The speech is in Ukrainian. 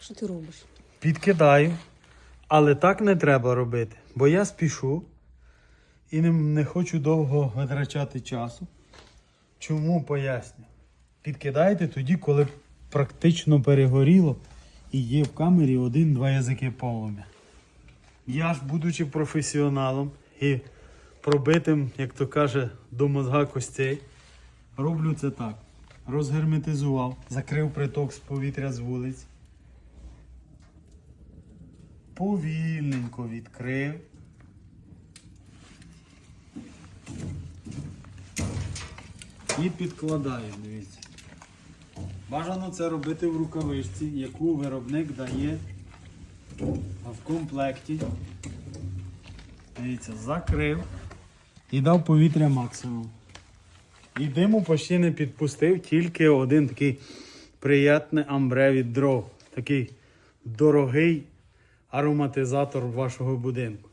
Що ти робиш? Підкидаю, але так не треба робити, бо я спішу і не, не хочу довго витрачати часу. Чому поясню? Підкидайте тоді, коли практично перегоріло і є в камері один-два язики полум'я. Я ж, будучи професіоналом і пробитим, як то каже, до мозга костей, роблю це так. Розгерметизував, закрив приток з повітря з вулиць. Повільненько відкрив. І підкладаю, дивіться. Бажано це робити в рукавичці, яку виробник дає в комплекті. Дивіться, закрив і дав повітря максимум. І диму почти не підпустив, тільки один такий приятний амбре від дров. Такий дорогий ароматизатор вашого будинку.